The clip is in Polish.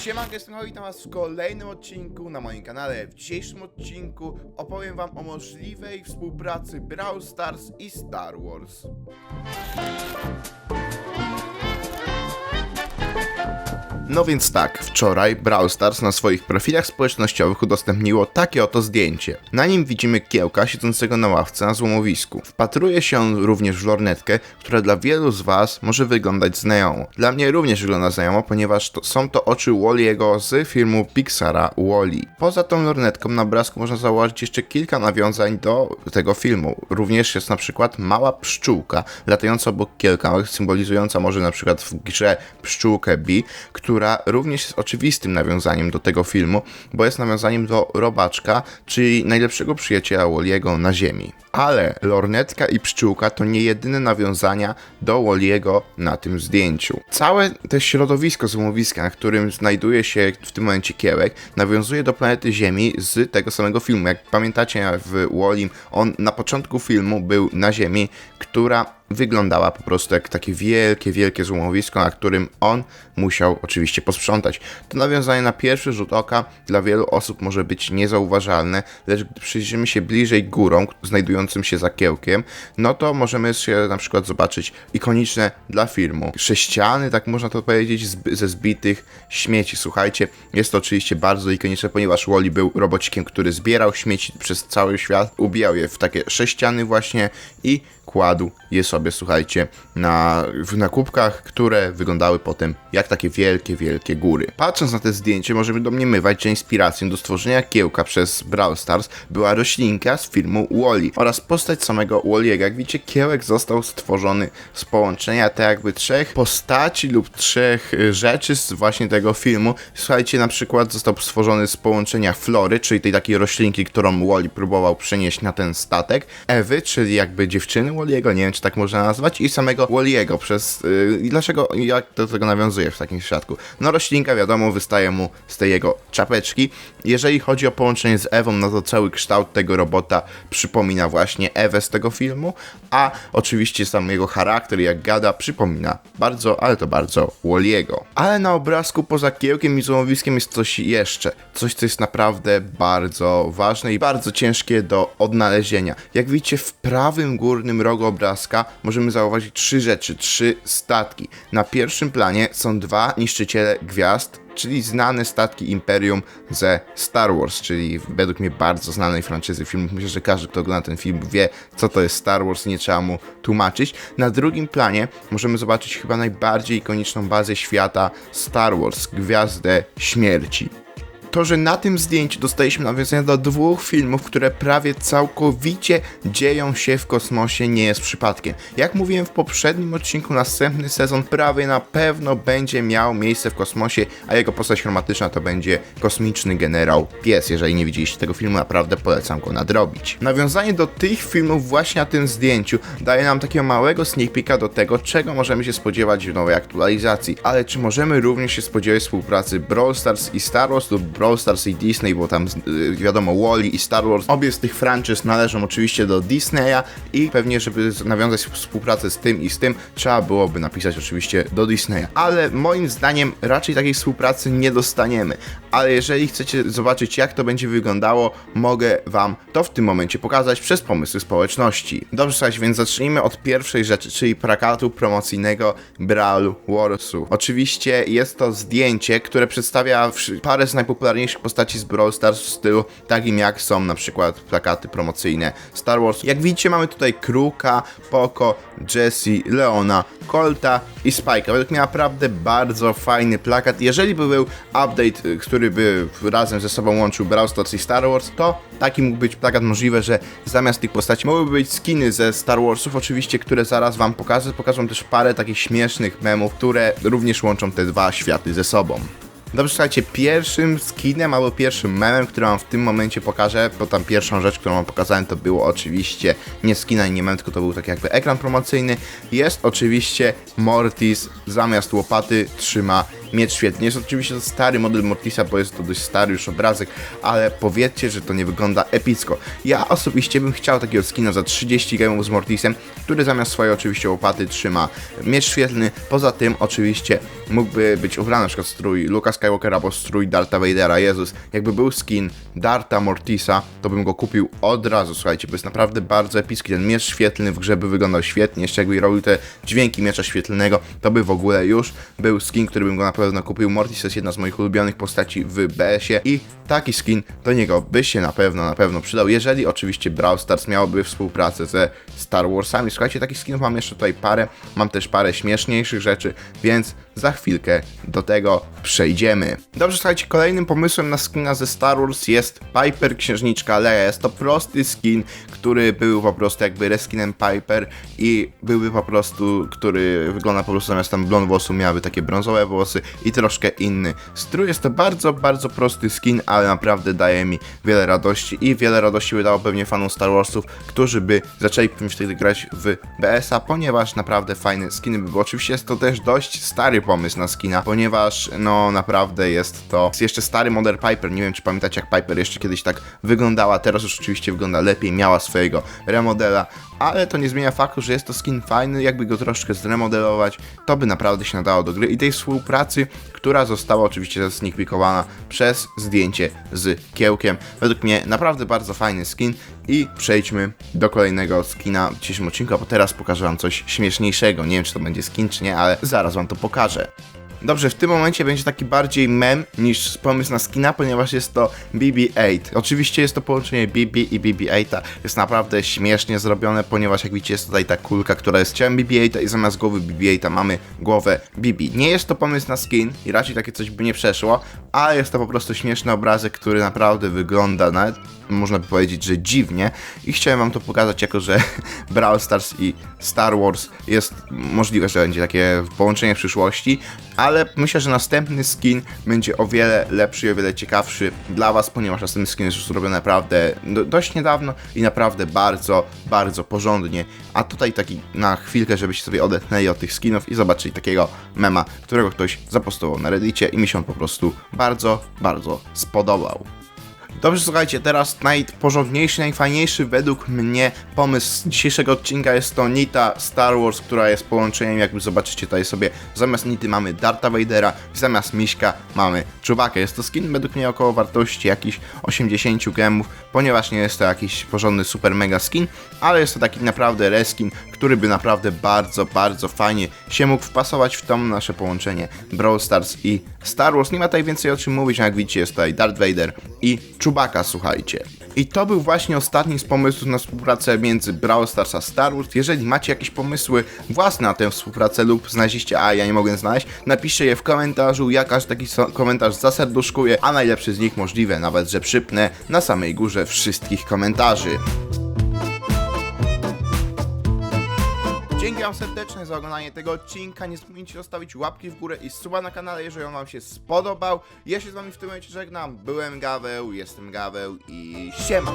Siemanko, jestem Howie, witam was w kolejnym odcinku na moim kanale. W dzisiejszym odcinku opowiem wam o możliwej współpracy Brawl Stars i Star Wars. No więc tak, wczoraj Brawl Stars na swoich profilach społecznościowych udostępniło takie oto zdjęcie. Na nim widzimy kiełka siedzącego na ławce na złomowisku. Wpatruje się on również w lornetkę, która dla wielu z was może wyglądać znajomo. Dla mnie również wygląda znajomo, ponieważ to, są to oczy Wally'ego z filmu Pixara Wally. Poza tą lornetką na obrazku można zauważyć jeszcze kilka nawiązań do tego filmu. Również jest na przykład mała pszczółka latająca obok kiełka, symbolizująca może na przykład w grze pszczółkę Bee, która również jest oczywistym nawiązaniem do tego filmu, bo jest nawiązaniem do robaczka, czyli najlepszego przyjaciela Wally'ego na Ziemi. Ale lornetka i pszczółka to nie jedyne nawiązania do Wally'ego na tym zdjęciu. Całe to środowisko złomowiska, na którym znajduje się w tym momencie kiełek, nawiązuje do planety Ziemi z tego samego filmu. Jak pamiętacie w Wallim, on na początku filmu był na Ziemi, która wyglądała po prostu jak takie wielkie, wielkie złomowisko, na którym on musiał oczywiście posprzątać. To nawiązanie na pierwszy rzut oka dla wielu osób może być niezauważalne, lecz gdy przyjrzymy się bliżej górą, znajdującym się za kiełkiem, no to możemy się na przykład zobaczyć ikoniczne dla filmu. Sześciany, tak można to powiedzieć, ze zbitych śmieci. Słuchajcie, jest to oczywiście bardzo ikoniczne, ponieważ Wally był robocikiem, który zbierał śmieci przez cały świat, ubijał je w takie sześciany właśnie i kładł je sobie, słuchajcie, na, w nakupkach, które wyglądały potem jak takie wielkie, wielkie góry. Patrząc na te zdjęcie, możemy domniemywać, że inspiracją do stworzenia kiełka przez Brawl Stars była roślinka z filmu Wally oraz postać samego Wally'ego. Jak widzicie, kiełek został stworzony z połączenia tak jakby trzech postaci lub trzech y, rzeczy z właśnie tego filmu. Słuchajcie, na przykład został stworzony z połączenia Flory, czyli tej takiej roślinki, którą Wally próbował przenieść na ten statek, Ewy, czyli jakby dziewczyny Wally'ego, nie wiem czy tak można nazwać, i samego Wally'ego przez... Yy, dlaczego, jak do tego nawiązuje w takim przypadku? No roślinka wiadomo wystaje mu z tej jego czapeczki. Jeżeli chodzi o połączenie z Ewą, no to cały kształt tego robota przypomina właśnie Ewę z tego filmu, a oczywiście sam jego charakter, jak gada, przypomina bardzo, ale to bardzo Wally'ego. Ale na obrazku poza kiełkiem i złomowiskiem jest coś jeszcze. Coś, co jest naprawdę bardzo ważne i bardzo ciężkie do odnalezienia. Jak widzicie, w prawym górnym rogu obrazka możemy zauważyć trzy rzeczy, trzy statki. Na pierwszym planie są dwa niszczyciele gwiazd, czyli znane statki Imperium ze Star Wars, czyli według mnie bardzo znanej franczyzy filmów. Myślę, że każdy, kto ogląda ten film wie, co to jest Star Wars, nie trzeba mu tłumaczyć. Na drugim planie możemy zobaczyć chyba najbardziej ikoniczną bazę świata Star Wars, Gwiazdę Śmierci to, że na tym zdjęciu dostaliśmy nawiązania do dwóch filmów, które prawie całkowicie dzieją się w kosmosie, nie jest przypadkiem. Jak mówiłem w poprzednim odcinku, następny sezon prawie na pewno będzie miał miejsce w kosmosie, a jego postać chromatyczna to będzie kosmiczny generał Pies. Jeżeli nie widzieliście tego filmu, naprawdę polecam go nadrobić. Nawiązanie do tych filmów właśnie na tym zdjęciu daje nam takiego małego sneak peeka do tego, czego możemy się spodziewać w nowej aktualizacji. Ale czy możemy również się spodziewać współpracy Brawl Stars i Star Wars lub Brawl Stars i Disney, bo tam y, wiadomo Wally i Star Wars, obie z tych franczyz należą oczywiście do Disneya i pewnie, żeby nawiązać współpracę z tym i z tym, trzeba byłoby napisać oczywiście do Disneya. Ale moim zdaniem raczej takiej współpracy nie dostaniemy. Ale jeżeli chcecie zobaczyć, jak to będzie wyglądało, mogę Wam to w tym momencie pokazać przez pomysły społeczności. Dobrze, słuchajcie, więc zacznijmy od pierwszej rzeczy, czyli plakatu promocyjnego Brawl Warsu. Oczywiście jest to zdjęcie, które przedstawia parę z najpopularniejszych postaci z Brawl Stars w stylu takim jak są na przykład plakaty promocyjne Star Wars. Jak widzicie mamy tutaj Kruka, Poco, Jessie, Leona, Colta i Spike'a. Według mnie naprawdę bardzo fajny plakat. Jeżeli by był update, y, który by razem ze sobą łączył Brawl Stars i Star Wars, to taki mógł być plakat możliwe, że zamiast tych postaci mogłyby być skiny ze Star Warsów, oczywiście, które zaraz wam pokażę. Pokażę też parę takich śmiesznych memów, które również łączą te dwa światy ze sobą. Dobrze, słuchajcie, pierwszym skinem albo pierwszym memem, który wam w tym momencie pokażę, bo tam pierwszą rzecz, którą wam pokazałem, to było oczywiście nie skina i nie mem, tylko to był taki jakby ekran promocyjny. Jest oczywiście Mortis zamiast łopaty trzyma miecz świetny. Jest oczywiście to stary model Mortisa, bo jest to dość stary już obrazek, ale powiedzcie, że to nie wygląda epicko. Ja osobiście bym chciał takiego skina za 30 gemów z Mortisem, który zamiast swojej oczywiście łopaty trzyma miecz świetlny. Poza tym oczywiście mógłby być ubrany na przykład strój Luka Skywalkera albo strój Darta Vadera. Jezus, jakby był skin Darta Mortisa, to bym go kupił od razu, słuchajcie, bo jest naprawdę bardzo epicki. Ten miecz świetlny w grze by wyglądał świetnie, jeszcze jakby robił te dźwięki miecza świetlnego, to by w ogóle już był skin, który bym go na pewno kupił. Mortis jest jedna z moich ulubionych postaci w BS-ie i taki skin do niego by się na pewno, na pewno przydał, jeżeli oczywiście Brawl Stars miałoby współpracę ze Star Warsami. Słuchajcie, takich skinów mam jeszcze tutaj parę, mam też parę śmieszniejszych rzeczy, więc za chwilkę do tego przejdziemy. Dobrze, słuchajcie, kolejnym pomysłem na skina ze Star Wars jest Piper Księżniczka Leia. Jest to prosty skin, który był po prostu jakby reskinem Piper i byłby po prostu, który wygląda po prostu zamiast tam blond włosu miałaby takie brązowe włosy i troszkę inny strój. Jest to bardzo, bardzo prosty skin, ale naprawdę daje mi wiele radości i wiele radości by dało pewnie fanom Star Warsów, którzy by zaczęli wtedy grać w BS-a, ponieważ naprawdę fajne skiny by były. Oczywiście jest to też dość stary pomysł na skina, ponieważ no naprawdę jest to jest jeszcze stary model Piper. Nie wiem, czy pamiętacie, jak Piper jeszcze kiedyś tak wyglądała. Teraz już oczywiście wygląda lepiej, miała swojego remodela, ale to nie zmienia faktu, że jest to skin fajny. Jakby go troszkę zremodelować, to by naprawdę się nadało do gry i tej współpracy, która została oczywiście zasneakpikowana przez zdjęcie z kiełkiem. Według mnie naprawdę bardzo fajny skin i przejdźmy do kolejnego skina w dzisiejszym odcinku, bo teraz pokażę wam coś śmieszniejszego. Nie wiem, czy to będzie skin, czy nie, ale zaraz wam to pokażę. Dobrze, w tym momencie będzie taki bardziej mem niż pomysł na skina, ponieważ jest to BB-8. Oczywiście jest to połączenie BB i BB-8. Jest naprawdę śmiesznie zrobione, ponieważ jak widzicie jest tutaj ta kulka, która jest ciałem BB-8 i zamiast głowy BB-8 mamy głowę BB. Nie jest to pomysł na skin i raczej takie coś by nie przeszło, ale jest to po prostu śmieszny obrazek, który naprawdę wygląda nawet można by powiedzieć, że dziwnie. I chciałem wam to pokazać jako, że Brawl Stars i Star Wars jest możliwe, że będzie takie połączenie w przyszłości, ale myślę, że następny skin będzie o wiele lepszy i o wiele ciekawszy dla was, ponieważ następny skin jest już zrobiony naprawdę do, dość niedawno i naprawdę bardzo, bardzo porządnie, a tutaj taki na chwilkę, żebyście sobie odetchnęli od tych skinów i zobaczyli takiego mema, którego ktoś zapostował na reddicie i mi się on po prostu bardzo, bardzo spodobał. Dobrze, słuchajcie, teraz najporządniejszy, najfajniejszy według mnie pomysł dzisiejszego odcinka jest to Nita Star Wars, która jest połączeniem, jakby zobaczycie tutaj sobie, zamiast Nity mamy Darta Vadera, zamiast Miśka mamy Chewbacca. Jest to skin według mnie około wartości jakichś 80 gemów, ponieważ nie jest to jakiś porządny super mega skin, ale jest to taki naprawdę reskin, który by naprawdę bardzo, bardzo fajnie się mógł wpasować w to nasze połączenie Brawl Stars i Star Wars. Nie ma tutaj więcej o czym mówić, jak widzicie jest tutaj Darth Vader i Chewbacca, słuchajcie. I to był właśnie ostatni z pomysłów na współpracę między Brawl Stars a Star Wars. Jeżeli macie jakieś pomysły własne na tę współpracę lub znaleźliście, a ja nie mogę znaleźć, napiszcie je w komentarzu. Ja każdy taki komentarz zaserduszkuję, a najlepszy z nich możliwe, nawet że przypnę na samej górze wszystkich komentarzy. Dzięki Wam serdecznie za oglądanie tego odcinka. Nie zapomnijcie zostawić łapki w górę i suba na kanale, jeżeli on Wam się spodobał. Ja się z Wami w tym momencie żegnam. Byłem Gaweł, jestem Gaweł i siema!